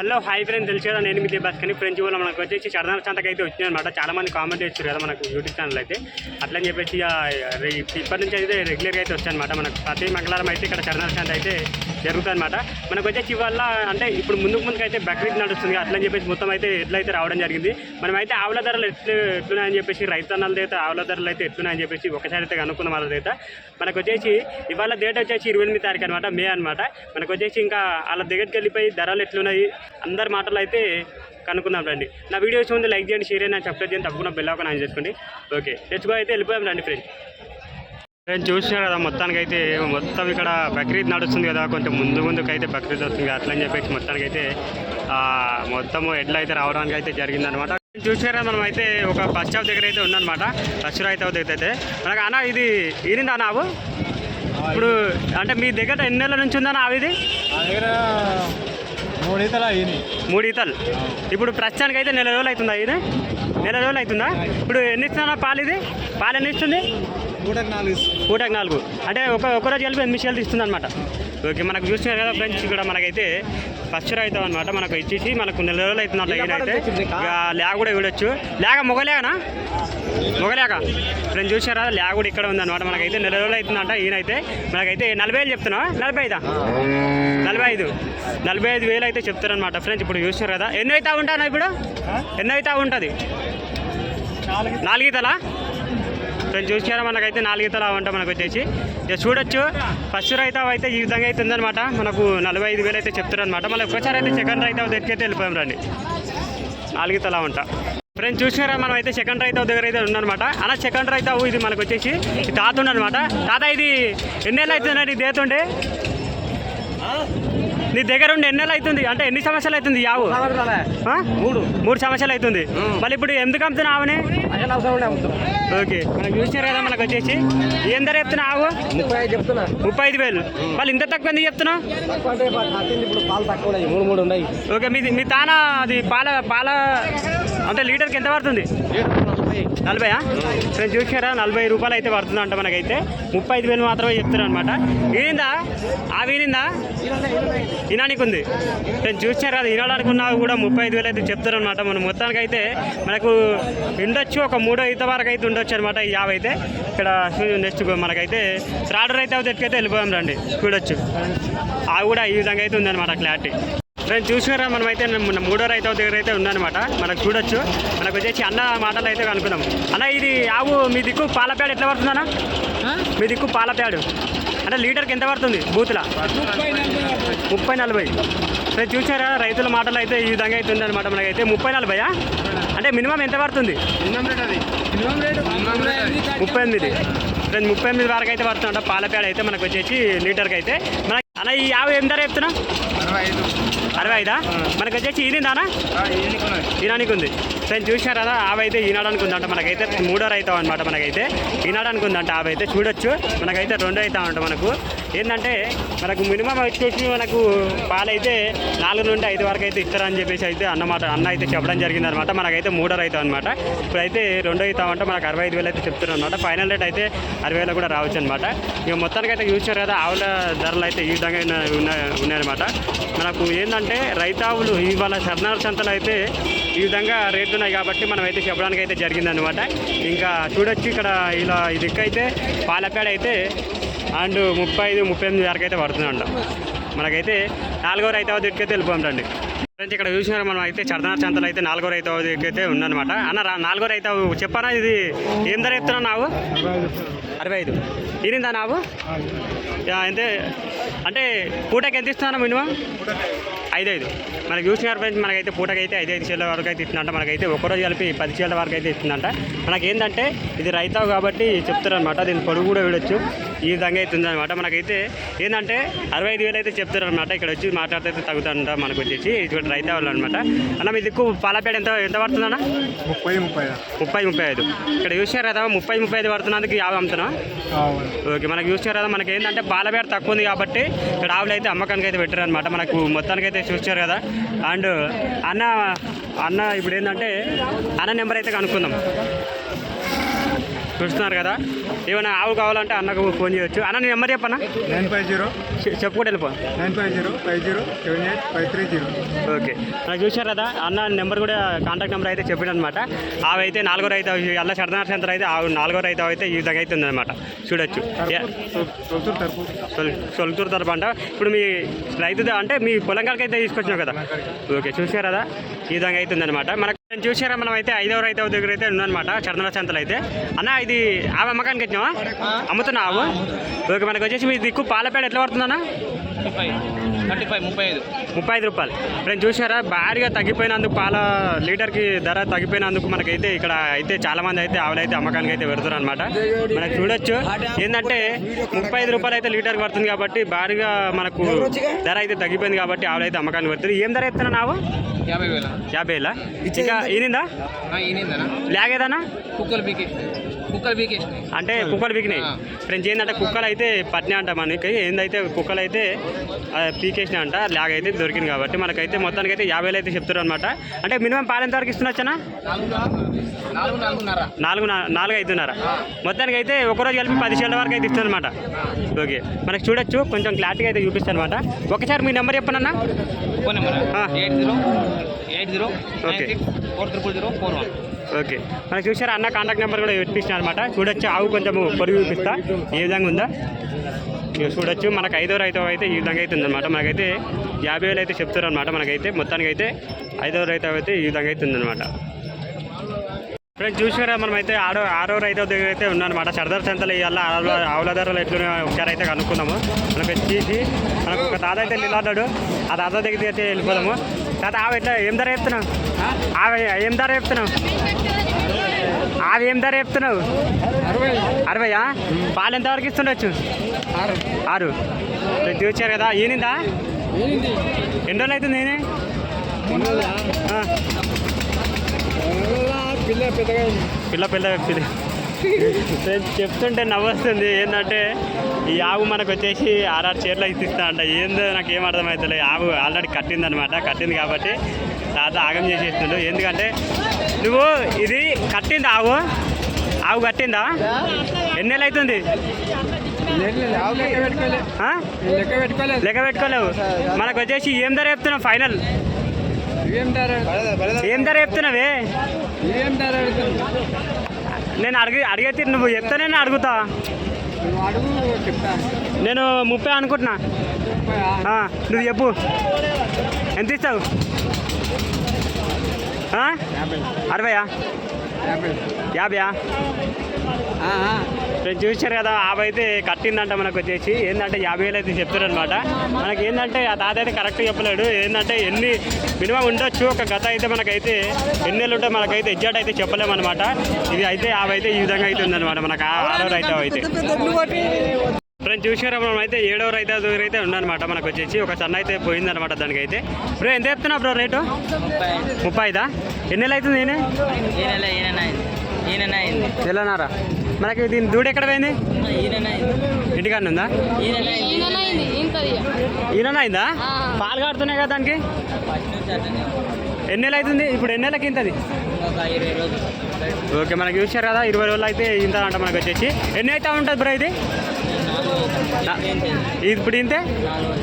Hello hi friend తెలుసు కదా నేను మీ బస్ కానీ ఫ్రెండ్స్ వాళ్ళు మనకు వచ్చేసి చరణాల సంతకు అయితే వచ్చింది అనమాట చాలా మంది కామెంట్ చేస్తారు కదా మనకు యూట్యూబ్ ఛానల్ అయితే. అట్లా అని చెప్పేసి ఇప్పటి నుంచి అయితే రెగ్యులర్గా అయితే వచ్చాయి అనమాట మనకు. ప్రతి మంగళవారం అయితే ఇక్కడ చరణాల సంత అయితే జరుగుతుంది అనమాట మనకు వచ్చేసి ఇవాళ అంటే ఇప్పుడు ముందుకు ముందుకు అయితే బక్రీద్ నడుస్తుంది. అట్లని చెప్పేసి మొత్తం అయితే ఎట్లయితే రావడం జరిగింది. మనం అయితే ఆవుల ధరలు ఎట్లు ఎట్లున్నాయని చెప్పేసి రైతన్నలది అయితే ఆవుల ధరలు అయితే ఎట్లున్నాయని చెప్పేసి ఒకసారి అయితే కనుక్కున్న వాళ్ళదైతే మనకు వచ్చేసి ఇవాళ డేట్ వచ్చేసి ఇరవై ఎనిమిది తారీఖు అనమాట మే అనమాట మనకు వచ్చేసి ఇంకా వాళ్ళ దగ్గరికి వెళ్ళిపోయి ధరలు ఎట్లున్నాయి అందరి మాటలు అయితే కనుక్కుందాం రండి. నా వీడియోస్ ముందు లైక్ చేయండి షేర్ చేయండి సబ్స్క్రైబ్ చేయండి తప్పకుండా బెల్ ఆన్ చేసుకోండి. ఓకే తెచ్చుకో అయితే వెళ్ళిపోయాం రండి ఫ్రెండ్ ఫ్రెండ్ చూసినారు కదా మొత్తానికి అయితే మొత్తం ఇక్కడ బక్రీద్ నడుస్తుంది కదా కొంచెం ముందు ముందుకు అయితే బక్రీద్ వస్తుంది కదా అట్లని చెప్పేసి మొత్తానికి అయితే మొత్తం ఎడ్లు అయితే రావడానికి అయితే జరిగిందనమాట చూసినారు కదా మనం అయితే ఒక బస్ స్టాప్ దగ్గర అయితే ఉందన్నమాట బస్సు అయితే దగ్గర అయితే. మనకు అన్న ఇది ఈరిందా నావు ఇప్పుడు అంటే మీ దగ్గర ఎన్ని నెలల నుంచి ఇది? నా దగ్గర మూడు ఈతలు మూడు ఈతలు ఇప్పుడు ప్రస్తుతానికి అయితే నెల రోజులు అవుతుందా ఇది నెల రోజులు అవుతుందా ఇప్పుడు ఎన్ని ఇస్తున్నా పాలు ఇది? పాలు ఎన్ని ఇస్తుంది? నాలుగు పూటకు నాలుగు. అంటే ఒక ఒక రోజు కలిపి ఎనిమిది షేర్లు ఇస్తుంది అనమాట ఓకే మనకు చూస్తున్నారు కదా ఫ్రెండ్స్ ఇక్కడ మనకైతే ఫస్ట్ అవుతాం అనమాట మనకు ఇచ్చేసి మనకు నెల రోజులు ఈయన అయితే. లేక కూడా చూడొచ్చు లేక మొగలేకనా మొగలేక ఫ్రెండ్స్ చూసారా లేక కూడా ఇక్కడ ఉందన్నమాట మనకైతే. నెల రోజులు అవుతుందంట ఈయనైతే. మనకైతే నలభై వేలు చెప్తున్నా నలభై ఐదా? నలభై ఐదు. నలభై ఐదు వేలు అయితే చెప్తారనమాట ఫ్రెండ్స్. ఇప్పుడు చూసారు కదా. ఎన్ని అవుతా ఉంటానా ఇప్పుడు? ఎన్ని అవుతా ఉంటుంది నాలుగు ఈతలా? ఫ్రెండ్స్ చూసారా మనకైతే నాలుగు ఈతలు అవంట మనకు వచ్చేసి. ఇక చూడొచ్చు. ఫస్ట్ రైతా అయితే ఈ విధంగా అయితే ఉందన్నమాట. మనకు నలభై ఐదు వేలు అయితే చెప్తారనమాట మళ్ళీ ఒక్కసారి అయితే సెకండ్ రైతా దగ్గరికి వెళ్ళిపోయాం రండి. నాలుగు ఈతలు అవంట ఫ్రెండ్స్ చూసారా మనం అయితే సెకండ్ రైతా దగ్గర అయితే ఉందన్నమాట అలా సెకండ్ రైతా ఇది మనకు వచ్చేసి తాత ఉండనమాట తాత ఇది ఎన్నేళ్ళు అవుతుందండి ఇది దేతుండే నీ దగ్గర ఉండి ఎన్నేళ్ళు అవుతుంది? అంటే ఎన్ని సంవత్సరాలు అవుతుంది యావు? మూడు మూడు. సంవత్సరాలు అవుతుంది. మళ్ళీ ఇప్పుడు ఎందుకు అమ్ముతున్నా ఆవుని? ఓకే. మనకు చూసారు కదా మనకు వచ్చేసి. ఏం ధర చెప్తున్నా ఆవు? ముప్పై ఐదు చెప్తున్నా ముప్పై ఐదు వేలు. మళ్ళీ ఇంత తక్కువ ఎందుకు చెప్తున్నావు? తక్కువ అంటే పట్టింది ఇప్పుడు పాలు తక్కువ ఉన్నాయి. మూడు మూడు ఉన్నాయి. ఓకే మీది మీ తాన అది పాల పాల అంటే లీటర్కి ఎంత పడుతుంది? నలభై నేను చూసారా నలభై రూపాయలు అయితే పడుతుంది అంట మనకైతే. ముప్పై ఐదు వేలు మాత్రమే చెప్తారు అనమాట ఈనిందా? ఆ వీనిందా ఈనానికి ఉంది నేను చూసారు కదా ఈనాడానికి ఉన్నా కూడా ముప్పై ఐదు వేలు అయితే చెప్తారు అనమాట మనం మొత్తానికి అయితే మనకు ఉండొచ్చు ఒక మూడో ఈత వరకు అయితే ఉండొచ్చు అనమాట ఈ యాభై అయితే. ఇక్కడ నెక్స్ట్ మనకైతే త్రాడర్ అయితే ఎట్టుకైతే వెళ్ళిపోయాం రండి. చూడొచ్చు. అవి కూడా ఈ విధంగా అయితే ఉందన్నమాట క్లారిటీ. ఫ్రెండ్స్ చూసినారా? మనం అయితే మన మూడో రైతు దగ్గర అయితే ఉందన్నమాట. మనకు చూడొచ్చు. మనకు వచ్చేసి అన్న మాటలు అయితే కనుక్కుందాం అన్న ఇది ఆవు మీ దిక్కు పాలపేడ ఎట్లా పడుతుందన్న మీ దిక్కు పాలపేడు అంటే లీటర్కి ఎంత పడుతుంది బూతుల? ముప్పై నలభై. ఫ్రెండ్స్ చూసారా? రైతుల మాటలు అయితే ఈ విధంగా అయితే ఉందన్నమాట మనకైతే. ముప్పై నలభైయా? అంటే మినిమం ఎంత పడుతుంది? ముప్పై ఎనిమిది. ఫ్రెండ్స్ ముప్పై ఎనిమిది వరకు అయితే పడుతుందంట పాలపేడ అయితే మనకు వచ్చేసి లీటర్కి అయితే. మన అన్న ఈ ఆవు ధర చెప్తున్నా అరవై ఐదు? మనకు వచ్చేసి ఈనిందానా ఈనానికి ఉంది. ఫ్రెండ్స్ చూసారు కదా ఆవు అయితే ఈనాడానికి ఉందంట మనకైతే మూడో రైతాం అనమాట మనకైతే. ఈనాడానికి ఉందంట ఆవు అయితే చూడొచ్చు. మనకైతే రెండో అవుతా ఉంట మనకు. ఏంటంటే మనకు మినిమం వచ్చేసి మనకు పాలైతే నాలుగు నుండి ఐదు వరకు అయితే ఇస్తారని చెప్పేసి అయితే అన్నమాట అన్న అయితే చెప్పడం జరిగింది అనమాట మనకైతే మూడో అవుతాం అనమాట ఇప్పుడైతే రెండో అవుతామంటే మనకు అరవై ఐదు వేలు అయితే చెప్తున్నారు అనమాట ఫైనల్ రేట్ అయితే అరవై వేలు కూడా రావచ్చు అనమాట ఇక మొత్తానికి అయితే చూసారు కదా ఆవుల ధరలు అయితే ఈ విధంగా ఉన్న- ఉన్నాయి ఉన్నాయన్నమాట మనకు ఏంటంటే రైతావులు ఇవాళ సర్నార్ సంతలు అయితే ఈ విధంగా రేట్లు ఉన్నాయి కాబట్టి మనం అయితే చెప్పడానికి అయితే జరిగిందనమాట. ఇంకా చూడొచ్చు ఇక్కడ ఇలా దిక్కు అయితే పాలపేడ అయితే అండ్ ముప్పై ఐదు ముప్పై ఎనిమిది వరకు అయితే పడుతుందంట. మనకైతే నాలుగో రైతావ దగ్గరికి అయితే రండి. ఫ్రెండ్స్ ఇక్కడ చూసినారు మనం అయితే చర్దనార్ చంతలు అయితే నాలుగో రైతావ దగ్గర అయితే ఉందన్నమాట. అన్న నాలుగో రైతావు చెప్పానా ఇది? ఏం ధర చెప్తున్నా నావు? అరవై ఐదు ఇరిందా నావు? యా, అంటే అంటే పూటకి ఎంత ఇస్తున్నా మినిమం? ఐదు ఐదు మనకి చూసినారు ఫ్రెండ్స్ మనకైతే పూటకైతే ఐదు ఐదు చీల వరకు అయితే ఇస్తుందంట. మనకైతే ఒక్కరోజు కలిపి పది చీల వరకు అయితే ఇస్తుందంట. మనకి ఏంటంటే ఇది రైతావు కాబట్టి చెప్తారనమాట దీని పొడుగు కూడా వీడొచ్చు ఈ విధంగా అయితే ఉందన్నమాట మనకైతే ఏంటంటే అరవై ఐదు వేలు అయితే చెప్తారనమాట ఇక్కడ వచ్చి మాట్లాడితే తగ్గుతుందంట మనకు వచ్చేసి. ఇది రైతా వాళ్ళు అనమాట అన్న మీ దిక్కు పాలపేట ఎంత ఎంత పడుతుందన్న ముప్పై ముప్పై. ముప్పై ముప్పై ఐదు. ఇక్కడ చూసారు కదా ముప్పై ముప్పై ఐదు పడుతున్నందుకు యాభై అమ్ముతున్నా ఓకే మనకు చూసారు కదా మనకి ఏంటంటే పాలపేట తక్కువ ఉంది కాబట్టి ఇక్కడ ఆవులు అయితే అమ్మకానికి అయితే పెట్టారు అనమాట మనకు మొత్తానికి అయితే చూసారు కదా. అండ్ అన్న అన్న ఇప్పుడు ఏంటంటే అన్న నెంబర్ అయితే కనుక్కుందాం. చూస్తున్నారు కదా? ఏమైనా ఆవు కావాలంటే అన్నకు ఫోన్ చేయొచ్చు. అన్న నీ నెంబర్ చెప్పన్నా నైన్ ఫైవ్ జీరో. చె- చెప్పుకుంటే వెళ్ళిపో. Nine five zero five zero seven eight five three zero. Okay. నాకు చూశారు కదా? అన్న నెంబర్ కూడా కాంటాక్ట్ నెంబర్ అయితే చెప్పాడు అనమాట ఆవు అయితే నాలుగో రైతు అల్ల సరదార్ సెంటర్ అయితే ఆవు నాలుగో రైతు అయితే ఈ విధంగా అయితే ఉందన్నమాట. చూడొచ్చు. సొలుతూరు తరపు అంట. ఇప్పుడు మీ రైతు అంటే మీ పొలం కాడికి అయితే తీసుకొచ్చినావు కదా? ఓకే చూసారు కదా ఈ విధంగా అయితే ఉందన్నమాట. మనకు నేను చూసారా మనం అయితే ఐదవ రైతు దగ్గర అయితే ఉందన్నమాట చందన సంతలు అయితే అన్న ఇది ఆ అమ్మకానికి వచ్చినావా అమ్ముతున్నావు ఓకే మనకు వచ్చేసి మీ దిక్కు పాలపేడ ఎట్లా పడుతుందన్నా థర్టీ ఫైవ్ థర్టీ ఫైవ్ ముప్పై ఐదు ముప్పై ఐదు రూపాయలు. ఇప్పుడు చూసారా భారీగా తగ్గిపోయినందుకు పాల లీటర్కి ధర తగ్గిపోయినందుకు మనకైతే ఇక్కడ అయితే చాలా మంది అయితే ఆవులు అయితే అమ్మకానికి అయితే పెడుతున్నారు అనమాట మనకు చూడొచ్చు. ఏంటంటే ముప్పై ఐదు రూపాయలు అయితే లీటర్కి పడుతుంది కాబట్టి భారీగా మనకు ధర అయితే తగ్గిపోయింది కాబట్టి ఆవులు అయితే అమ్మకానికి పెడుతుంది ఏం ధర చెప్తున్నా నావు యాభై వేల యాభైలా ఇంకా ఈనిందా? ఈనిందనా లాగేదానా కుక్కలు బీకేసినాయి కుక్కలు బీకేసినాయి అంటే కుక్కలు పీకినాయి? ఫ్రెండ్స్ ఏంటంటే కుక్కలు అయితే పట్టినాయి అంట మనకి ఏందైతే కుక్కలు అయితే పీకేసినాయి అంట లాగ్ అయితే దొరికింది కాబట్టి మనకైతే మొత్తానికి అయితే యాభైలు అయితే చెప్తారు అనమాట అంటే మినిమం పాలు ఎంత వరకు ఇస్తున్నచ్చనా నాలుగు నాలుగున్నర. నాలుగు నా- నాలుగు ఐదున్నర. మొత్తానికి అయితే ఒకరోజు కలిపి పది షేళ్ళ వరకు అయితే ఇస్తుంది అనమాట ఓకే. మనకి చూడొచ్చు కొంచెం క్లారిటీగా అయితే చూపిస్తాను అనమాట ఒకసారి మీ number చెప్పనన్నా phone number. Eight zero eight zero okay. Nine six four triple zero four one. Okay. మనకి చూసారా అన్న కాంటాక్ట్ నెంబర్ కూడా ఇప్పించిన అనమాట చూడొచ్చు. ఆవు కొంచెం పొరుగు చూపిస్తా ఏ విధంగా ఉందా? చూడొచ్చు. మనకు ఐదో రైతు అయితే ఈ విధంగా అయితే ఉందన్నమాట. మనకైతే యాభై వేలు అయితే చెప్తారు అనమాట మనకైతే మొత్తానికి అయితే ఐదో రైతు అయితే ఈ విధంగా అయితే ఉందన్నమాట. ఫ్రెండ్స్ చూసారా మనం అయితే ఆరో ఆరో రైతు దగ్గర అయితే ఉన్నారనమాట సర్దార్ సంతలు ఇవాళ ఆవుల ఆవుల ధరలు ఎట్లున్నాయో ఒకసారి అయితే కనుక్కుందాము. మనకు వచ్చేసి మనకు ఒక తాత అయితే నిలబడ్డాడు. ఆ తాత దగ్గరికి అయితే వెళ్ళిపోదాము. తాత ఆవు ఎట్లా ఏం ధర చెప్తున్నావు? ఆవి ఏం ధర చెప్తున్నావు? ఆవి ఏం ధర చెప్తున్నావు? అరవై అరవయా? పాలు ఎంతవరకు ఇస్తుండొచ్చు? ఆరు. చూసారు కదా? ఈనిందా? ఎన్ని రోజులు అవుతుంది నేనే పిల్ల పెద్దగా చెప్తుంటే నవ్వొస్తుంది. ఏంటంటే ఈ ఆవు మనకు వచ్చేసి ఆర్ఆర్ చీరలు ఇస్తా అంట. ఏందో నాకు ఏం అర్థమవుతుంది ఆవు ఆల్రెడీ కట్టిందనమాట కట్టింది కాబట్టి తాత ఆగం చేసేస్తుండు. ఎందుకంటే నువ్వు ఇది కట్టింది ఆవు? ఆవు కట్టిందా? ఎన్ని నెలలు అవుతుంది? లెక్క పెట్టుకోలేవు. మనకు వచ్చేసి ఏం ధర చెప్తున్నావు? ఫైనల్. ఏం ధర చెప్తున్నావే? నేను అడిగి అడిగితే నువ్వు చెప్తానే నేను అడుగుతా. నువ్వు అడుగు చెప్తా. నేను ముప్పై అనుకుంటున్నా. ఆ, నువ్వు చెప్పు. ఎంత ఇస్తావు? అరవయా? యాభై. యాభయా? నేను చూశారు కదా ఆవు అయితే కట్టిందంట మనకు వచ్చేసి. ఏంటంటే యాభై వేలు అయితే చెప్తారనమాట మనకి ఏంటంటే ఆ తాత అయితే కరెక్ట్ చెప్పలేడు. ఏంటంటే ఎన్ని మినిమం ఉండొచ్చు ఒక గత అయితే మనకైతే ఎన్ని నెలలు ఉంటే మనకైతే ఎగ్జాక్ట్ అయితే చెప్పలేము అనమాట ఇది అయితే ఆవు అయితే ఈ విధంగా అయితే ఉందన్నమాట మనకు ఆ ఆరో రైతు అయితే. ఫ్రెండ్స్ చూసారా మనం అయితే ఏడవ రైతు దగ్గర అయితే ఉందన్నమాట మనకు వచ్చేసి. ఒక సన్న అయితే పోయిందన్నమాట దానికి అయితే బ్రో ఎంత చెప్తున్నావు బ్రో రేటు? ముప్పై ఐదా ఎన్ని నెలలు అవుతుంది నేనే ఈ మనకి దీని దూడ ఎక్కడ పోయింది? ఇంటికాడ ఉందా ఈయన అయిందా. ఆ. పాలు కాడుతున్నాయి కదా దానికి? ఎన్ని నెలలు అవుతుంది? ఇప్పుడు ఎన్ని నెలలకి ఇంతది? ఒక ఇరవై రోజులు. ఓకే మనకి చూసారు కదా ఇరవై రోజులు అయితే ఇంత అంట మనకు వచ్చేసి. ఎన్ని అయితే ఉంటుంది బ్రో ఇది? ఇది ఇప్పుడు ఇంతే?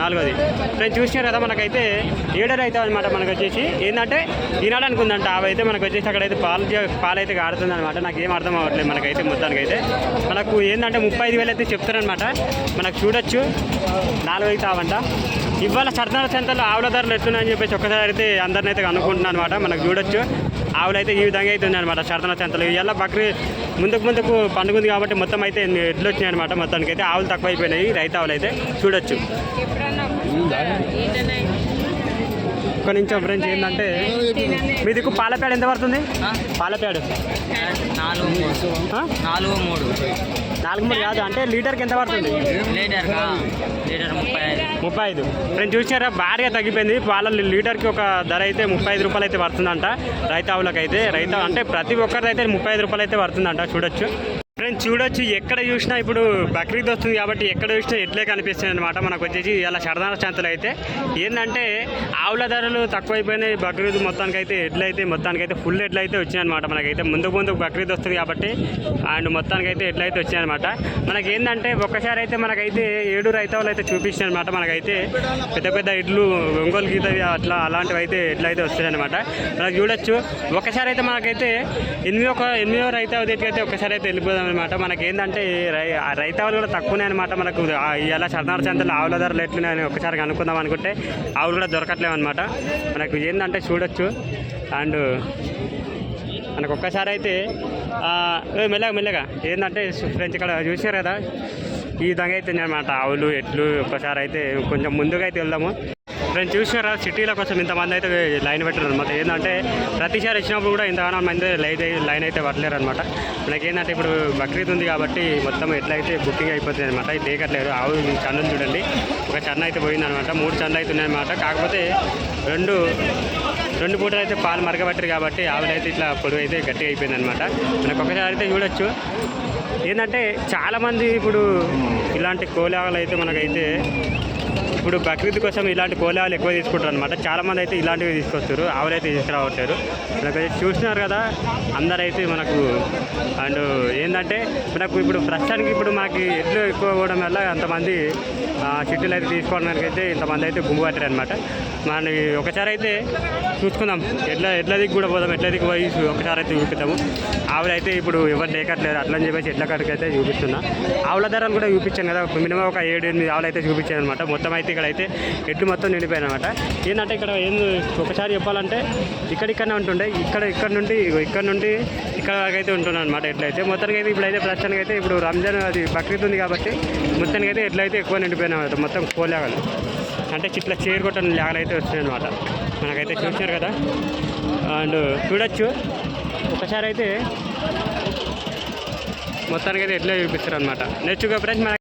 నాలుగోది. నేను చూసిన కదా మనకైతే ఏడర్ అవుతాం అనమాట మనకు వచ్చేసి. ఏంటంటే ఈనాడు అనుకుందంట మనకు వచ్చేసి అక్కడైతే పాలు పాలైతే కాడుతుంది అనమాట నాకు ఏం అర్థం అవ్వట్లేదు మనకైతే మొత్తానికి అయితే మనకు ఏంటంటే ముప్పై ఐదు వేలు అయితే చెప్తారనమాట మనకు చూడొచ్చు. నాలుగు అయితే ఇవాళ సర్దార్ సెంటర్లో ఆవుల ధరలు ఎట్లున్నాయని చెప్పేసి ఒక్కసారి అయితే అందరిని అయితే అనమాట మనకు చూడొచ్చు. ఆవులు అయితే ఈ విధంగా అయితే ఉందన్నమాట శరదన చెంతలు. ఇవాళ బక్రీ ముందుకు ముందుకు పండుగ ఉంది కాబట్టి మొత్తం అయితే ఎడ్లు వచ్చినాయి అనమాట మొత్తానికి అయితే ఆవులు తక్కువ అయిపోయినాయి రైతు ఆవులు అయితే చూడొచ్చు ఒక నిమిషం ఫ్రెండ్స్ ఏంటంటే మీ దిక్కు పాలపేడ ఎంత పడుతుంది? పాలపేడ నాలుగు మూడు? నాలుగు మూడు. కాదు అంటే లీటర్కి ఎంత పడుతుంది? ముప్పై ఐదు. ఫ్రెండ్స్ చూసారా భారీగా తగ్గిపోయింది. వాళ్ళ లీటర్కి ఒక ధర అయితే ముప్పై ఐదు రూపాయలు అయితే పడుతుందంట. అయితే రైతు అంటే ప్రతి ఒక్కరిది అయితే ముప్పై ఐదు రూపాయలు అయితే పడుతుందంట. చూడొచ్చు. ఫ్రెండ్స్ చూడొచ్చు. ఎక్కడ చూసినా ఇప్పుడు బక్రీద్ వస్తుంది కాబట్టి ఎక్కడ చూసినా ఎట్లే కనిపిస్తుంది అనమాట మనకు వచ్చేసి ఇలా సరదాన శాంతులు అయితే. ఏంటంటే ఆవుల ధరలు తక్కువైపోయినాయి. బక్రీద్ మొత్తానికి అయితే ఎట్లయితే మొత్తానికి అయితే ఫుల్ ఎట్లయితే అయితే అనమాట మనకైతే. ముందు ముందు బక్రీద్ వస్తుంది కాబట్టి అండ్ మొత్తానికి అయితే ఎట్లయితే వచ్చినాయన్నమాట మనకి ఏంటంటే ఒక్కసారి అయితే మనకైతే ఏడు రైతావులు అయితే చూపించాయి అనమాట మనకైతే పెద్ద పెద్ద ఇడ్లు ఒంగోలు గీతవి అట్లా అలాంటివి అయితే ఎట్లయితే వస్తాయి అనమాట మనకు చూడొచ్చు. ఒకసారి అయితే మనకైతే ఎనిమిది ఒక ఎనిమిదో రైతావు దగ్గరికి అయితే ఒకసారి అయితే వెళ్ళిపోదాం అనమాట మనకి ఏంటంటే రై రైతావులు కూడా తక్కువనే అనమాట మనకు. ఇలా సరదార సంతలు ఆవుల ధరలు ఎట్లున్నాయని ఒకసారి అనుకుందాం అనుకుంటే ఆవులు కూడా దొరకట్లేవు అనమాట మనకు ఏంటంటే చూడొచ్చు. అండ్ మనకు ఒక్కసారి అయితే మెల్లగా మెల్లగా. ఏంటంటే ఫ్రెండ్స్ ఇక్కడ చూసారు కదా? ఈ విధంగా అయితే అనమాట ఆవులు ఎట్లు ఒక్కసారి అయితే కొంచెం ముందుగా అయితే వెళ్దాము. ఫ్రెండ్ చూసారా సిటీలో కోసం ఇంతమంది అయితే లైన్ పెట్టారు అనమాట ఏంటంటే ప్రతిసారి వచ్చినప్పుడు కూడా ఇంతగానో మంది లైన్ లైన్ అయితే పట్టలేరు అనమాట మనకి ఏంటంటే ఇప్పుడు బక్రీద్ ఉంది కాబట్టి మొత్తం ఎట్లయితే బుకింగ్ అయిపోతుంది అనమాట ఇది దేగట్లేదు ఆవు ఈ చూడండి. ఒక చన్న అయితే పోయిందనమాట మూడు చన్నులు అయితే ఉన్నాయన్నమాట. కాకపోతే రెండు రెండు పూటలు అయితే పాలు మరగబట్టారు కాబట్టి ఆవులు అయితే ఇట్లా పొడుగు అయితే గట్టిగా అయిపోయింది అనమాట మనకు ఒకసారి అయితే చూడొచ్చు. ఏంటంటే చాలామంది ఇప్పుడు ఇలాంటి కోలాగలు అయితే మనకైతే ఇప్పుడు బక్రీద్ కోసం ఇలాంటి కోలాలు ఎక్కువ తీసుకుంటారు అనమాట చాలామంది అయితే ఇలాంటివి తీసుకొస్తారు ఆవులు అయితే తీసుకురావట్లేరు మనకైతే చూస్తున్నారు కదా అందరైతే మనకు అండ్ ఏంటంటే మనకు ఇప్పుడు ప్రస్తుతానికి ఇప్పుడు మనకి ఎడ్లు ఎక్కువ పోవడం వల్ల అంతమంది సిటీలు అయితే తీసుకోవడానికి అయితే ఇంతమంది అయితే గుమ్మబట్టారు అనమాట మనకి ఒకసారి అయితే చూసుకుందాం. ఎడ్ల ఎట్ల దిక్కు కూడా పోదాం. ఎడ్ల దిక్కు పోయి ఒకసారి అయితే చూపిద్దాము. ఆవులు అయితే ఇప్పుడు ఎవరు లేకట్లేదు. అట్లని చెప్పేసి ఎట్ల కాడికి అయితే చూపిస్తున్నా. ఆవుల ధరలు కూడా చూపించాను కదా. మినిమం ఒక ఏడు ఎనిమిది ఆవులు అయితే చూపించాను అనమాట మొత్తం అయితే ఇక్కడ అయితే ఎడ్లు మొత్తం నిండిపోయినమాట. ఏంటంటే ఇక్కడ ఏం ఒకసారి చెప్పాలంటే ఇక్కడిక్కడనే ఉంటుండే. ఇక్కడ ఇక్కడ నుండి ఇక్కడ నుండి ఇక్కడ వరకు అయితే ఉంటున్నాను అనమాట ఎట్లయితే మొత్తానికి అయితే ఇప్పుడైతే ప్రస్తుతానికి అయితే ఇప్పుడు రంజాన్ అది బక్రీద్ ఉంది కాబట్టి మొత్తానికి అయితే ఎట్లయితే ఎక్కువ నిండిపోయినాయి మొత్తం కోలేగలు అంటే చిట్ల చేరు కొట్టని లేగలు అయితే వచ్చినాయి అనమాట మనకైతే చూసినారు కదా. అండ్ చూడొచ్చు. ఒకసారి అయితే మొత్తానికి అయితే ఎట్లా చూపిస్తారు అనమాట నెక్స్ట్ ఫ్రెండ్స్ మన